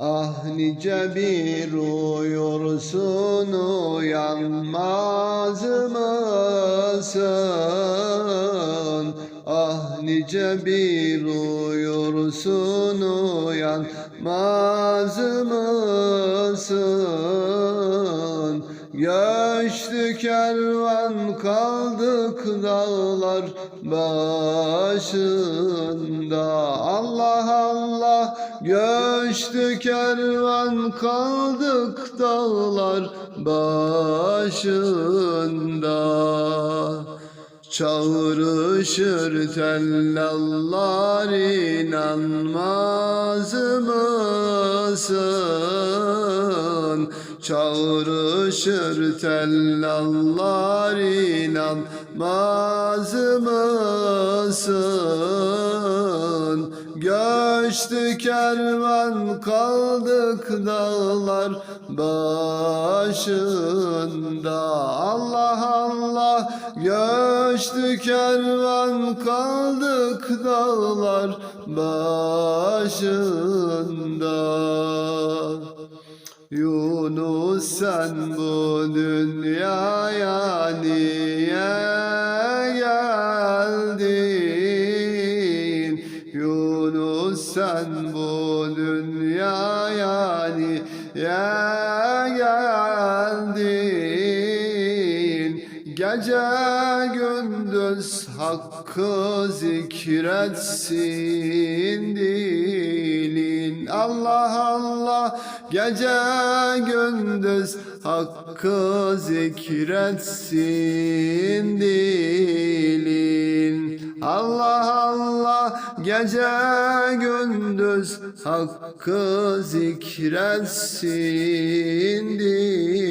Ah nice bir uyursun uyanmaz mısın? Ah nice bir uyursun uyanmaz mısın? Göçtü kervan kaldık dağlar başında göçtü kervan kaldık dağlar başında Çağrışır tellallar inanmaz mısın? Çağrışır tellallar inanmaz mısın? Göçtü kervan kaldık dağlar başında. Allah Allah göçtü kervan kaldık dağlar başında. Yunus sen bu dünyaya niye sen bu dünyaya niye geldin? Gece gündüz hakkı zikretsin dilin Allah Allah Gece gündüz hakkı zikretsin dilin Gece gündüz hakkı zikretsin diye.